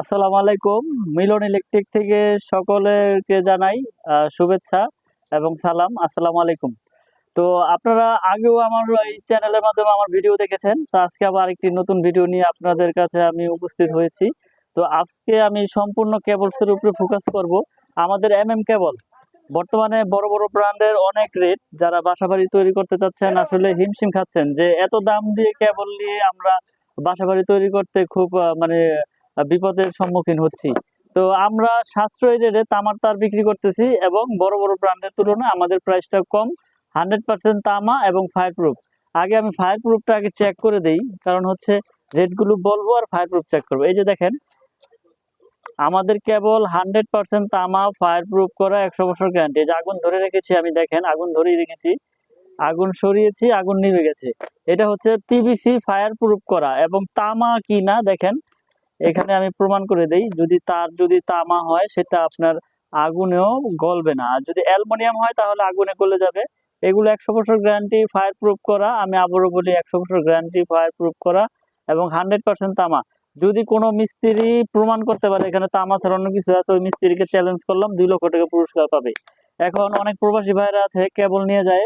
আসসালামু আলাইকুম। মিলন ইলেকট্রিক থেকে সকলকে জানাই শুভেচ্ছা এবং সালাম। আসসালামু আলাইকুম। তো আপনারা আগেও আমার এই চ্যানেলের মাধ্যমে আমার ভিডিও দেখেছেন। তো আজকে আবার একটি নতুন ভিডিও নিয়ে আপনাদের কাছে আমি উপস্থিত হয়েছি। তো আজকে আমি সম্পূর্ণ কেবলসের উপরে ফোকাস করব আমাদের এম এম কেবল বর্তমানে বড় বড় ব্র্যান্ডের অনেক রেট যারা বাসাবাড়ি তৈরি করতে চাচ্ছেন, আসলে হিমশিম খাচ্ছেন যে এত দাম দিয়ে কেবল নিয়ে আমরা বাসাবাড়ি তৈরি করতে খুব মানে বিপদের সম্মুখীন হচ্ছি। তো আমরা সাশ্রয়ী রেটে তামার তার বিক্রি করতেছি এবং বড় বড় ব্র্যান্ডের তুলনায় আমাদের প্রাইসটা কম হান্ড্রেড পার্সেন্ট তামা এবং ফায়ার প্রুফ আগে আমি ফায়ার প্রুফটা আগে চেক করে দেই, কারণ হচ্ছে রেটগুলো বলব আর ফায়ার প্রুফ চেক করব। এই যে দেখেন, আমাদের কেবল হান্ড্রেড পার্সেন্ট তামা ফায়ার প্রুফ করা একশো বছর গ্যারান্টি যে আগুন ধরে রেখেছি আমি, দেখেন, আগুন ধরেই রেখেছি। আগুন সরিয়েছি, আগুন নিভে গেছে। এটা হচ্ছে পিভিসি ফায়ার প্রুফ করা এবং তামা কি না দেখেন এখানে আমি প্রমাণ করে দেই, যদি তার, যদি তামা হয়, সেটা আপনার আগুনেও গলবে না। আর যদি অ্যালুমিনিয়াম হয়, তাহলে আগুনে গলে যাবে। এগুলো একশো বছর গ্যারান্টি ফায়ার প্রুফ করা। আমি আবারও বলি, একশো বছর গ্যারান্টি ফায়ার প্রুফ করা এবং হান্ড্রেড পার্সেন্ট তামা। যদি কোনো মিস্ত্রি প্রমাণ করতে পারে, এখানে তামা ছাড়া অন্য কিছু আছে, ওই মিস্ত্রিকে চ্যালেঞ্জ করলাম, দুই লক্ষ টাকা পুরস্কার পাবে। এখন অনেক প্রবাসী ভাইরা আছে, কেবল নিয়ে যায়,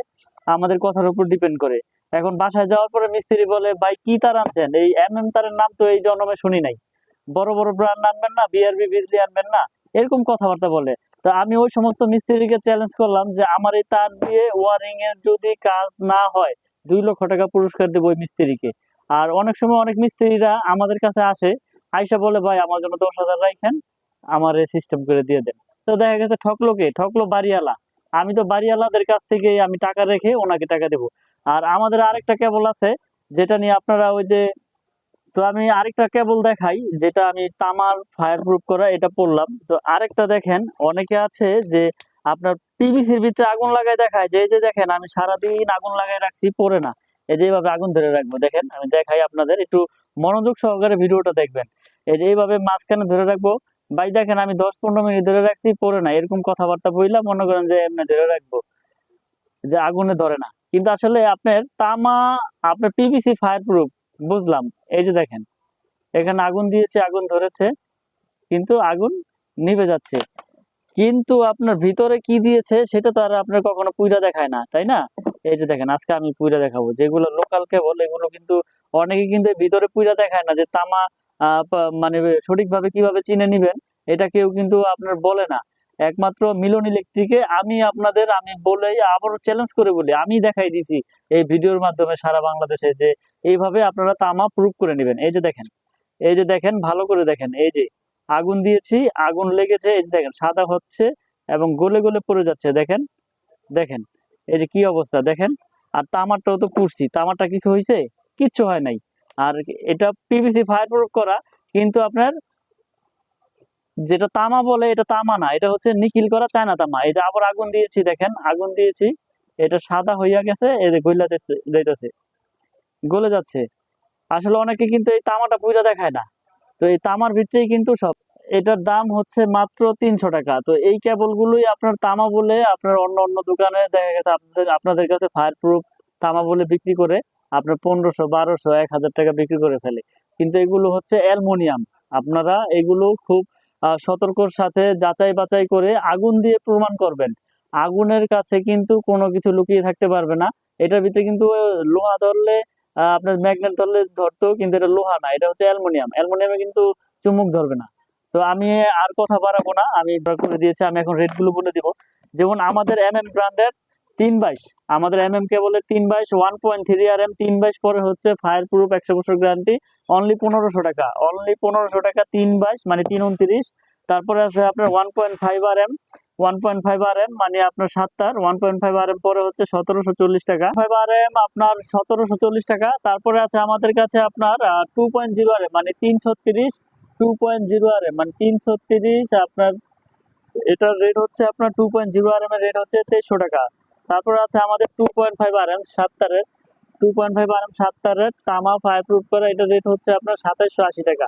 আমাদের কথার উপর ডিপেন্ড করে। এখন বাসায় যাওয়ার পরে মিস্ত্রি বলে, ভাই, কি তার আনছেন? এই এম এম তারের নাম তো এই জন্মে শুনি নাই। বড় বড় ব্র্যান্ড আনবেন না বিআরবি বিজলি আনবেন না, এরকম কথাবার্তা বলে। তো আমি ওই সমস্ত মিস্ত্রিকে চ্যালেঞ্জ করলাম যে আমার এই তার দিয়ে ওয়ারিং এর যদি কাজ না হয়, দুই লক্ষ টাকা পুরস্কার দেবো ওই মিস্ত্রিকে। আর অনেক সময় অনেক মিস্ত্রিরা আমাদের কাছে আসে, আইসা বলে, ভাই, আমার জন্য দশ হাজার রাখেন আমার সিস্টেম করে দিয়ে দেন। তো দেখা গেছে ঠকলো কে? ঠকলো বাড়িওয়ালা। আমি তো বাড়িওয়ালাদের কাছ থেকে আমি টাকা রেখে ওনাকে টাকা দেবো। আর আমাদের আরেকটা কেবল আছে, যেটা নিয়ে আপনারা ওই যে তো আমি আরেকটা কেবল দেখাই, যেটা আমি তামার ফায়ার প্রুফ করা এটা পড়লাম তো আরেকটা দেখেন, অনেকে আছে যে আপনার পিভিসির ভিতরে আগুন লাগাই দেখায়, যে যে দেখেন, আমি সারাদিন আগুন লাগাই রাখছি পরে না। এই যে এইভাবে আগুন ধরে রাখব, দেখেন, আমি দেখাই আপনাদের, একটু মনোযোগ সহকারে ভিডিওটা দেখবেন। এই যে এইভাবে মাঝখানে ধরে রাখব, ভাই দেখেন, আমি দশ পনেরো মিনিট ধরে রাখছি পরে না, এরকম কথাবার্তা বললাম মনে করেন যে এমনি ধরে রাখব, যে আগুনে ধরে না। কিন্তু আসলে আপনার তামা, আপনার পিভিসি ফায়ার প্রুফ বুঝলাম। এই যে দেখেন, এখানে আগুন দিয়েছে, আগুন ধরেছে, কিন্তু আগুন নিভে যাচ্ছে। কিন্তু আপনার ভিতরে কি দিয়েছে সেটা তো আর আপনার কখনো পুইরা দেখায় না, তাই না? এই যে দেখেন, আজকে আমি পুইরা দেখাবো। যেগুলো লোকাল কেবল এগুলো কিন্তু অনেকে কিন্তু ভিতরে পুইরা দেখায় না যে তামা মানে সঠিকভাবে কীভাবে চিনে নিবেন, এটা কেউ কিন্তু আপনার বলে না। একমাত্র মিলন ইলেকট্রিকে আমি আপনাদের, আমি বলে আবারও চ্যালেঞ্জ করে বলি, আমি দেখাই দিছি এই ভিডিওর মাধ্যমে সারা বাংলাদেশে যে এইভাবে আপনারা তামা প্রুফ করে নেবেন। এই যে দেখেন, এই যে দেখেন, ভালো করে দেখেন, এই যে আগুন দিয়েছি, আগুন লেগেছে, এই যে দেখেন, সাদা হচ্ছে এবং গলে গলে পড়ে যাচ্ছে, দেখেন দেখেন, এই যে কি অবস্থা, দেখেন, আর তামারটাও তো পুষছি তামারটা কিছু হয়েছে? কিচ্ছু হয় নাই। আর এটা পিভিসি ফায়ার প্রুফ করা, কিন্তু আপনার যেটা তামা বলে, এটা তামা না, এটা হচ্ছে নিকিল করা চায়না তামা। এটা আবার আগুন দিয়েছি, দেখেন, আগুন দিয়েছি, এটা সাদা হইয়া গেছে, এই যে গইলা যাইতেছে গলে যাচ্ছে। আসলে অনেকে কিন্তু এই তামাটা পুজো দেখায় না। তো এই তামার ভিতরেই কিন্তু সব, এটার দাম হচ্ছে মাত্র তিনশো টাকা। তো এই কেবল গুলোই আপনার তামা বলে, আপনার অন্য অন্য দোকানে দেখা গেছে, আপনাদের আপনাদের কাছে ফায়ার প্রুফ তামা বলে বিক্রি করে, আপনার পনেরোশো, বারোশো, এক হাজার টাকা বিক্রি করে ফেলে। কিন্তু এগুলো হচ্ছে অ্যালমোনিয়াম। আপনারা এগুলো খুব সতর্কর সাথে যাচাই বাছাই করে আগুন দিয়ে প্রমাণ করবেন। আগুনের কাছে কিন্তু কোনো কিছু লুকিয়ে থাকতে পারবে না। এটার ভিতরে কিন্তু লোহা ধরলে আপনার ম্যাগনেট ধরলে ধরতো কিন্তু এটা লোহা না, এটা হচ্ছে অ্যালুমিনিয়াম। অ্যালুমিনিয়ামে কিন্তু চুমুক ধরবে না। তো আমি আর কথা বাড়াবো না, আমি করে দিয়েছি, আমি এখন রেটগুলো বলে দিব। যেমন আমাদের এম এম ব্র্যান্ডের তিন বাইশ। আমাদের এম এম কেবলের তিন বাইশ one point three R M তিন বাইশ পরে হচ্ছে ফায়ার প্রুফ একশো বছর গ্যারান্টি অনলি পনেরোশো টাকা অনলি পনেরোশো টাকা তিন বাইশ মানে তিন উনত্রিশ। তারপরে আছে আপনার one point five R M one point five R M মানে আপনার সাতটার one point five R M পরে হচ্ছে সতেরোশো চল্লিশ টাকা। ফাইভ আর এম আপনার সতেরোশো চল্লিশ টাকা। তারপরে আছে আমাদের কাছে আপনার two point zero R M মানে তিন ছত্রিশ two point zero R M মানে তিন ছত্রিশ আপনার, এটার রেট হচ্ছে আপনার two point zero R M এর রেট হচ্ছে তেইশশো টাকা। তারপরে আছে আমাদের two point five R M সাতটারের two point five R M সাতটারের তামা ফায়ার প্রুফ করা এটার রেট হচ্ছে আপনার সাতাইশশো আশি টাকা।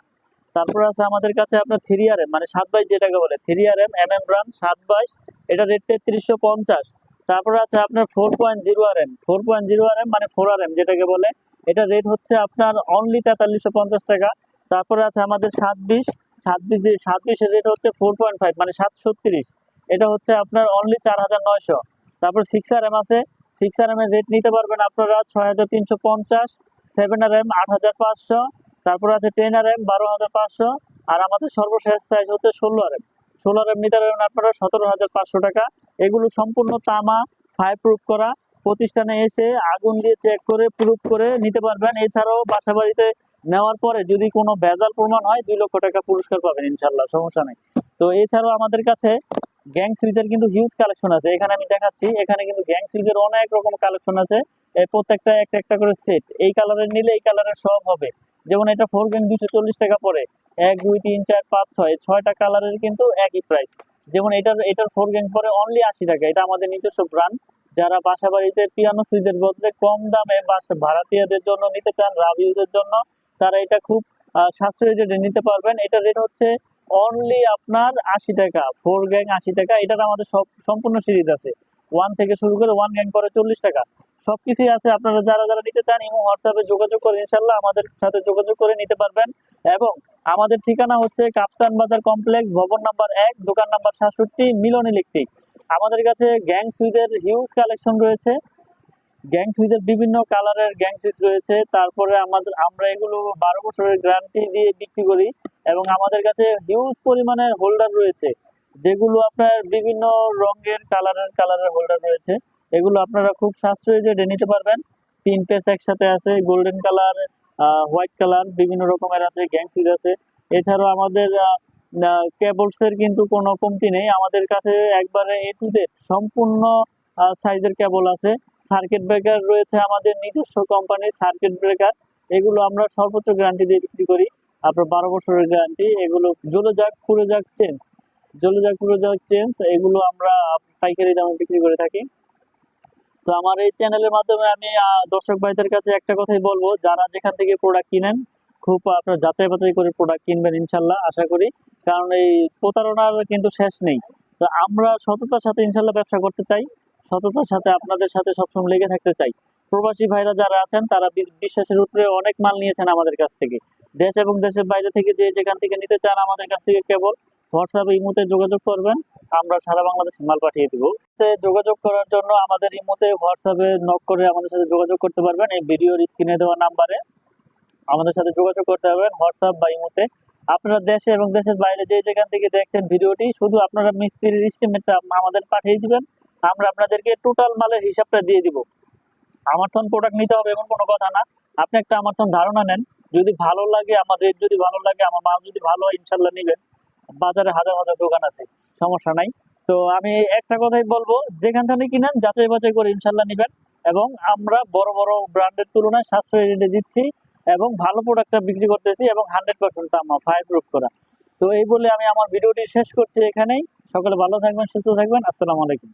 তারপর আছে আমাদের কাছে আপনার থ্রি আর এম মানে সাত বাইশ যেটাকে বলে three R M M M brand সাত বাইশ, এটা রেট তেত্রিশশো পঞ্চাশ। তারপরে আছে আপনার four point zero R M four point zero R M মানে ফোর আর এম যেটাকে বলে, এটা রেট হচ্ছে আপনার অনলি তেতাল্লিশশো পঞ্চাশ টাকা। তারপরে আছে আমাদের সাত বিশ সাত বিশ সাত বিশের রেট হচ্ছে ফোর পয়েন্ট ফাইভ মানে সাত ছত্রিশ এটা হচ্ছে আপনার অনলি চার হাজার নয়শো। তারপর সিক্স আর এম আছে। সিক্স আর এম এর রেট নিতে পারবেন আপনারা ছয় হাজার তিনশো পঞ্চাশ সেভেন আর এম আট হাজার পাঁচশো, তারপর আছে টেন আর এম বারো হাজার পাঁচশো আর আমাদের সর্বশেষ সাইজ হচ্ছে ষোলো আর এম ষোলো আর এম নিতে পারবেন আপনারা সতেরো হাজার পাঁচশো টাকা। এগুলো সম্পূর্ণ তামা ফায়ার প্রুফ করা। প্রতিষ্ঠানে এসে আগুন দিয়ে চেক করে প্রুফ করে নিতে পারবেন। এছাড়াও বাসা বাড়িতে নেওয়ার পরে যদি কোনো ভেজাল প্রমাণ হয়, দুই লক্ষ টাকা পুরস্কার পাবেন ইনশাল্লাহ সমস্যা নেই। তো এছাড়াও আমাদের কাছে গ্যাং সুইচের কিন্তু হিউজ কালেকশন আছে। এখানে আমি দেখাচ্ছি, এখানে কিন্তু গ্যাং সুইচের অনেক রকম কালেকশন আছে। প্রত্যেকটা একটা একটা করে সেট এই কালারের নিলে এই কালারের সব হবে। যেমন এটা ফোর গ্যাং দুশো চল্লিশ টাকা পড়ে। এক, দুই, তিন, চার, পাঁচ, ছয়। ছয়টা কালারের কিন্তু একই প্রাইস যেমন এটার এটার ফোর গ্যাং পরে অনলি আশি টাকা। এটা আমাদের নিজস্ব ব্র্যান্ড যারা বাসা বাড়িতে পিয়ানো সুইচের বদলে কম দামে বাসা, ভাড়াটিয়াদের জন্য নিতে চান রাব ইউজের জন্য, তারা এটা খুব সাশ্রয়ী রেটে নিতে পারবেন। এটার রেট হচ্ছে অনলি আপনার আশি টাকা ফোর গ্যাং আশি টাকা, এটার আমাদের সব, সম্পূর্ণ সিরিজ আছে। ওয়ান থেকে শুরু করে ওয়ান গ্যাং করে চল্লিশ টাকা। সবকিছুই আছে, আপনারা যারা যারা নিতে চান, ইমো হোয়াটসঅ্যাপে যোগাযোগ করে ইনশাল্লাহ আমাদের সাথে যোগাযোগ করে নিতে পারবেন। এবং আমাদের ঠিকানা হচ্ছে কাপ্তান বাজার কমপ্লেক্স, ভবন নাম্বার এক, দোকান নাম্বার সাতষট্টি, মিলন ইলেকট্রিক। আমাদের কাছে গ্যাং সুইচের হিউজ কালেকশন রয়েছে। গ্যাং সুইচের বিভিন্ন কালারের গ্যাং সুইচ রয়েছে। তারপরে আমাদের, আমরা এগুলো বারো বছরের গ্যারান্টি দিয়ে বিক্রি করি এবং আমাদের কাছে হিউজ পরিমাণের হোল্ডার রয়েছে। যেগুলো আপনার বিভিন্ন রঙের কালারের কালারের হোল্ডার রয়েছে। এগুলো আপনারা খুব সাশ্রয়ী রেটে নিতে পারবেন। তিন পেস একসাথে আছে গোল্ডেন কালার হোয়াইট কালার বিভিন্ন রকমের আছে গ্যাং সুইচ আছে। এছাড়াও আমাদের কেবলস এর কিন্তু কোনো কমতি নেই। আমাদের কাছে একবারে এ টু সম্পূর্ণ সাইজের কেবল আছে। সার্কিট ব্রেকার রয়েছে আমাদের নিজস্ব কোম্পানির সার্কিট ব্রেকার এগুলো আমরা সর্বোচ্চ গ্যারান্টি দিয়ে বিক্রি করি। আপনার বারো বছরের গ্যারান্টি এগুলো জ্বলে যাক, পুড়ে যাক চেঞ্জ জ্বলে যাক, পুড়ে যাক চেঞ্জ এগুলো আমরা পাইকারি দামে বিক্রি করে থাকি। তো আমার এই চ্যানেলের মাধ্যমে আমি দর্শক ভাইদের কাছে একটা কথাই বলব, যারা যেখান থেকে প্রোডাক্ট কিনেন, খুব আপনার যাচাই বাছাই করে প্রোডাক্ট কিনবেন ইনশাল্লাহ, আশা করি। কারণ এই প্রতারণার কিন্তু শেষ নেই। তো আমরা সততার সাথে ইনশাল্লাহ ব্যবসা করতে চাই। সততার সাথে আপনাদের সাথে সবসময় লেগে থাকতে চাই। প্রবাসী ভাইরা যারা আছেন, তারা বিশ্বাসের উপরে অনেক মাল নিয়েছেন আমাদের কাছ থেকে। দেশ এবং দেশের বাইরে থেকে যে যেখান থেকে নিতে চান আমাদের কাছ থেকে কেবল হোয়াটসঅ্যাপ ইমোতে যোগাযোগ করবেন। আমরা সারা বাংলাদেশে মাল পাঠিয়ে দিব। যোগাযোগ করার জন্য আমাদের ইমোতে হোয়াটসঅ্যাপে নক করে আমাদের সাথে যোগাযোগ করতে পারবেন। এই ভিডিওর স্ক্রিনে দেওয়া নাম্বারে আমাদের সাথে যোগাযোগ করতে পারবেন হোয়াটসঅ্যাপ বা ইমোতে আপনারা দেশে এবং দেশের বাইরে যে যেখান থেকে দেখছেন ভিডিওটি, শুধু আপনারা মিস্ত্রির এস্টিমেটটা আমাদের পাঠিয়ে দিবেন। আমরা আপনাদেরকে টোটাল মালের হিসাবটা দিয়ে দিব। আমারথন প্রোডাক্ট নিতে হবে এমন কোনো কথা না। আপনি একটা আমারথন ধারণা নেন। যদি ভালো লাগে, আমার রেট যদি ভালো লাগে, আমার মাল যদি ভালো হয়, ইনশাল্লাহ নিবেন। বাজারে হাজার হাজার দোকান আছে, সমস্যা নাই। তো আমি একটা কথাই বলব, যেখান থেকে কিনেন, যাচাই বাছাই করে ইনশাল্লাহ নিবেন। এবং আমরা বড় বড় ব্র্যান্ডের তুলনায় সাশ্রয় রেটে দিচ্ছি এবং ভালো প্রোডাক্টটা বিক্রি করতেছি এবং হান্ড্রেড পার্সেন্ট তামা ফায়ার প্রুফ করা। তো এই বলে আমি আমার ভিডিওটি শেষ করছি এখানেই। সকলে ভালো থাকবেন, সুস্থ থাকবেন। আসসালামু আলাইকুম।